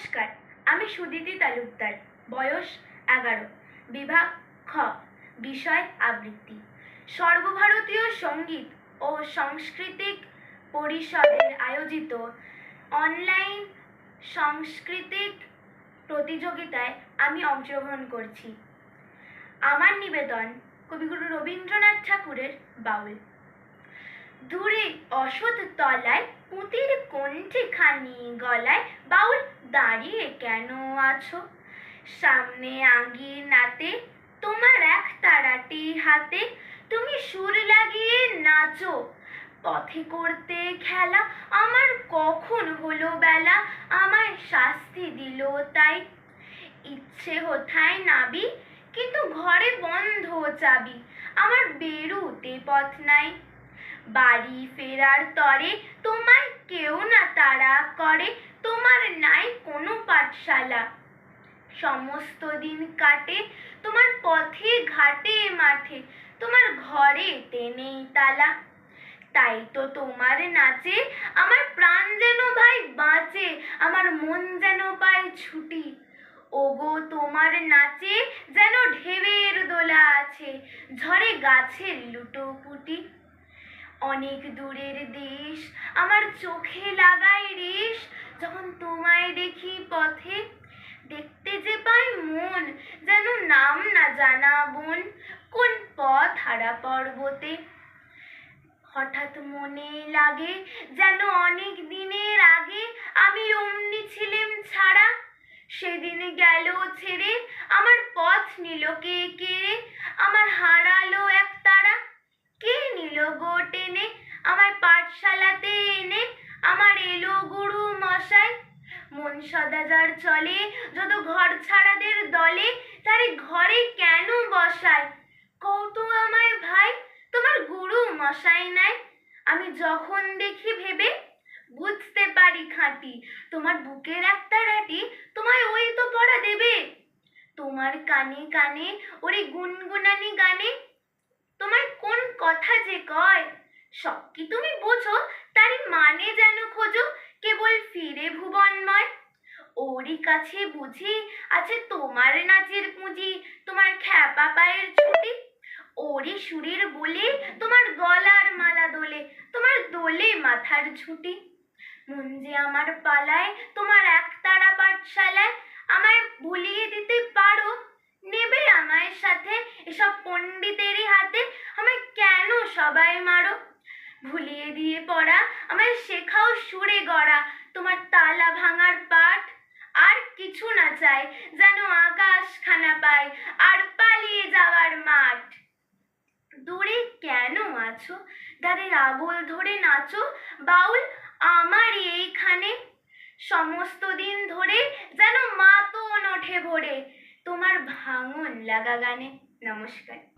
নমস্কার, আমি সুদিতি তালুকদার, বয়স এগারো, বিভাগ খ, বিষয় আবৃত্তি। সর্বভারতীয় সংগীত ও সাংস্কৃতিক পরিষদের আয়োজিত অনলাইন সাংস্কৃতিক প্রতিযোগিতায় আমি অংশগ্রহণ করছি। আমার নিবেদন কবিগুরু রবীন্দ্রনাথ ঠাকুরের বাউল। দূরে অসৎ তলায়, পুঁতির কণ্ঠে খানি গলায়, বাউল দাঁড়িয়ে কেন আছো? সামনে আঙ্গির নাতে তোমার এক তারাটি হাতে, তুমি সুর লাগিয়ে নাচো। পথে করতে খেলা আমার কখন হলো বেলা, আমায় শাস্তি দিল তাই। ইচ্ছে হোথায় নাবি, কিন্তু ঘরে বন্ধ চাবি, আমার বেরুতে পথ নাই। বাড়ি ফেরার তরে তোমায় কেউ না তাড়া করে, তোমার নাই কোনো পাঠশালা। সমস্ত দিন কাটে, তোমার পথে ঘাটে মাঠে, তোমার ঘরে নেই তালা। তাই তো তোমার নাচে, আমার প্রাণ যেন ভাই বাঁচে, আমার মন যেন পায় ছুটি। ওগো তোমার নাচে যেন ঢেবের দোলা আছে ঝড়ে গাছের লুটোপুটি। অনেক দূরের দেশ, আমার চোখে লাগায় রেশ। যখন তোমায় দেখি পথে, দেখতে যে পাই মন, যেন নাম না জানা বোন, কোন পথ হারা পর্বতে। হঠাৎ মনে লাগে যেন অনেক দিনের আগে আমি অমনি ছিলাম ছাড়া। সেদিন গেল ছেড়ে, আমার পথ নিল কে কে আমার হারালো এক তারা। কে নিল গো টেনে আমার পাঠশালাতে এনে, আমার এলো গুরু মশাই। মন সদাজার চলে, যত ঘর ছাড়াদের দলে, তারে ঘরে কেন বসায়? কত আমায় ভাই, তোমার গুরু মশাই নাই। আমি যখন দেখি ভেবে, বুঝতে পারি খাঁটি, তোমার বুকের একটা রাটি তোমায় ওই তো পড়া দেবে। তোমার কানে কানে ওরে গুনগুনানি গানে তোমার কোন কথা যে কয়? সব কি তুমি বোঝো, তারই মানে যেন খোঁজো, কেবল ফিরে ভুবনময়। ওরই কাছে বুঝি আছে তোমার নাচের পুঁজি, তোমার খ্যাপা পায়ের ছুটি। ওরই সুরের বলে তোমার গলার মালা দোলে, তোমার দোলে মাথার ঝুঁটি। মন যে আমার পালায়, তোমার একতারা পাঠশালায়, আমায় ভুলিয়ে দিতে পারো? নেবে আমায় সাথে এসব পণ্ডিতেরই হাতে, আমায় কেন সবাই মারো? ভুলিয়ে দিয়ে পড়া, আমায় শেখাও সুরে গড়া। তোমার তালা ভাঙার পাঠ আর কিছু না চাই, যেন আকাশ খানা পাই আর পালিয়ে যাওয়ার মাঠ। দূরে কেন আছো? দ্বারের আগল ধরে নাচো, বাউল আমার এইখানে। সমস্ত দিন ধরে যেন মাতন ওঠে ভরে, তোমার ভাঙন লাগা গানে। নমস্কার।